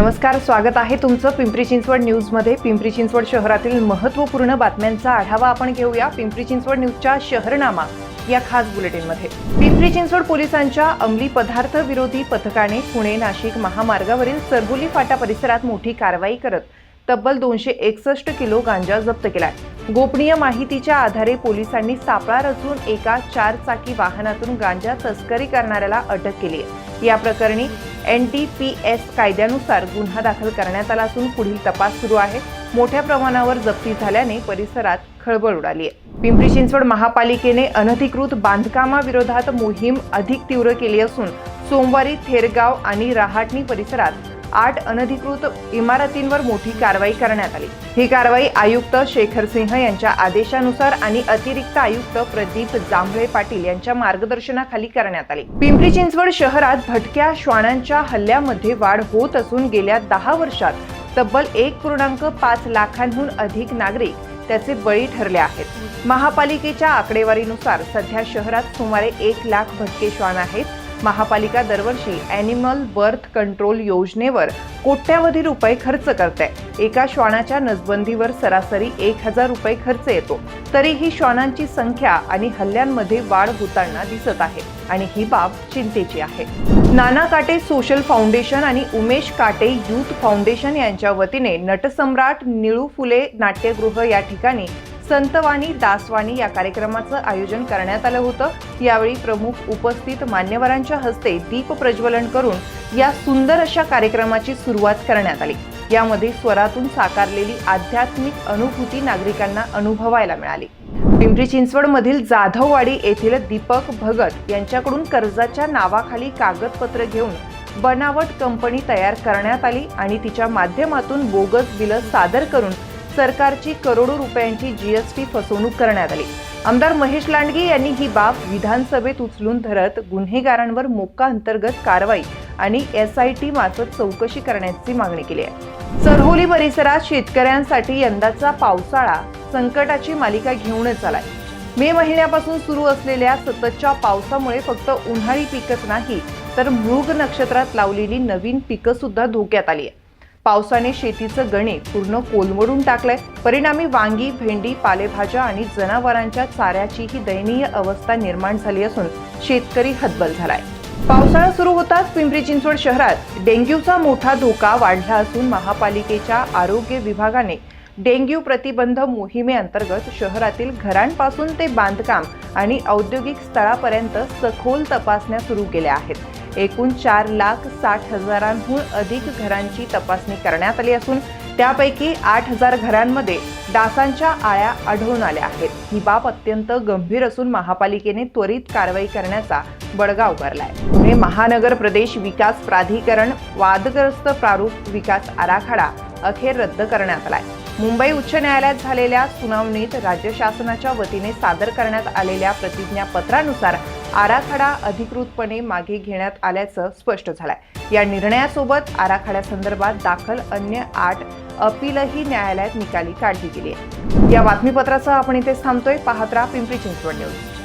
नमस्कार स्वागत आहे तुमचं पिंपरी चिंचवड न्यूजमध्ये. पिंपरी चिंचवड शहरातील महत्त्वपूर्ण बातम्यांचा आढावा आपण घेऊया पिंपरी चिंचवड न्यूजच्या शहरनामा या खास बुलेटिनमध्ये. पिंपरी चिंचवड पोलिसांच्या अंमली पदार्थ विरोधी पथकाने पुणे नाशिक महामार्गावरील सरहुली फाटा परिसरात मोठी कारवाई करत तब्बल दोनशे एकसष्ट किलो गांजा जप्त केलाय. गोपनीय माहितीच्या आधारे पोलिसांनी सापळा रचून एका चारचाकी वाहनातून गांजा तस्करी करणाऱ्याला अटक केली आहे या प्रकरणी एन डी पी एस कायद्यानुसार गुन्हा दाखल करण्यात आला असून पुढील तपास सुरू आहे. मोठ्या प्रमाणावर जप्ती झाल्याने परिसरात खळबळ उडाली आहे. पिंपरी चिंचवड महापालिकेने अनधिकृत बांधकामाविरोधात मोहीम अधिक तीव्र केली असून सोमवारी थेरगाव आणि रहाटणी परिसरात आठ अनधिकृत इमारतींवर मोठी कारवाई करण्यात आली. ही कारवाई आयुक्त शेखर सिंह यांच्या आदेशानुसार आणि अतिरिक्त आयुक्त प्रदीप जांभळे पाटील यांच्या मार्गदर्शनाखाली करण्यात आली. पिंपरी चिंचवड शहरात भटक्या श्वानांच्या हल्ल्यामध्ये वाढ होत असून गेल्या दहा वर्षात तब्बल एक पूर्णांक पाच लाखांहून अधिक नागरिक त्याचे बळी ठरले आहेत. महापालिकेच्या आकडेवारीनुसार सध्या शहरात सुमारे एक लाख भटके श्वान आहेत. महापालिका दरवर्षी ॲनिमल बर्थ कंट्रोल योजनेवर कोट्यावधी रुपये खर्च करते एका श्वानाच्या नसबंदीवर सरासरी एक हजार रुपये खर्च येतो. तरीही श्वानांची संख्या आणि हल्ल्यांमध्ये वाढ होताना दिसत आहे आणि ही बाब चिंतेची आहे. नाना काटे सोशल फाउंडेशन आणि उमेश काटे युथ फाउंडेशन यांच्या वतीने नटसम्राट निळू फुले नाट्यगृह या ठिकाणी संतवाणी दासवाणी या कार्यक्रमाचं आयोजन करण्यात आलं होतं. यावेळी प्रमुख उपस्थित मान्यवरांच्या हस्ते दीप प्रज्वलन करून या सुंदर अशा कार्यक्रमाची सुरुवात करण्यात आली. यामध्ये स्वरातून साकारलेली आध्यात्मिक अनुभूती नागरिकांना अनुभवायला मिळाली. पिंपरी चिंचवड मधील जाधववाडी येथील दीपक भगत यांच्याकडून कर्जाच्या नावाखाली कागदपत्र घेऊन बनावट कंपनी तयार करण्यात आली आणि तिच्या माध्यमातून बोगस बिलं सादर करून सरकारची करोडो रुपयांची जीएसटी फसवणूक करण्यात आली. आमदार महेश लांडगे यांनी ही बाब विधानसभेत उचलून धरत गुन्हेगारांवर मोक्का अंतर्गत कारवाई आणि एस आय टी मार्फत चौकशी करण्याची मागणी केली आहे. सरहोली परिसरात शेतकऱ्यांसाठी यंदाचा पावसाळा संकटाची मालिका घेऊनच आलाय मे महिन्यापासून सुरू असलेल्या सततच्या पावसामुळे फक्त उन्हाळी पिकच नाही तर मृग नक्षत्रात लावलेली नवीन पिकं सुद्धा धोक्यात आली आहे पावसाने शेतीचं गणे पूर्ण कोलमडून टाकलंय. परिणामी वांगी भेंडी पालेभाज्या आणि जनावरांच्या चाऱ्याचीही दयनीय अवस्था निर्माण झाली असून शेतकरी हतबल झालाय. पावसाळा सुरू होताच पिंपरी चिंचवड शहरात डेंग्यूचा मोठा धोका वाढला असून महापालिकेच्या आरोग्य विभागाने डेंग्यू प्रतिबंध मोहिमेअंतर्गत शहरातील घरांपासून ते बांधकाम आणि औद्योगिक स्थळापर्यंत सखोल तपासण्या सुरू केल्या आहेत. एकूण चार लाख साठ हजारांहून अधिक घरांची तपासणी करण्यात आली असून त्यापैकी आठ हजार घरांमध्ये डासांच्या आळ्या आढळून आल्या आहेत. ही बाब अत्यंत गंभीर असून महापालिकेने त्वरित कारवाई करण्याचा बडगा उभारलाय. पुणे महानगर प्रदेश विकास प्राधिकरण वादग्रस्त प्रारूप विकास आराखडा अखेर रद्द करण्यात आलाय. मुंबई उच्च न्यायालयात झालेल्या सुनावणीत राज्य शासनाच्या वतीने सादर करण्यात आलेल्या प्रतिज्ञापत्रानुसार आराखडा अधिकृतपणे मागे घेण्यात आल्याचं स्पष्ट झालंय. या निर्णयासोबत आराखड्यासंदर्भात दाखल अन्य आठ अपीलही न्यायालयात निकाली काढली गेली आहे या बातमीपत्रासह आपण इथेच थांबतोय. पाहत राहा पिंपरी चिंचवड न्यूज.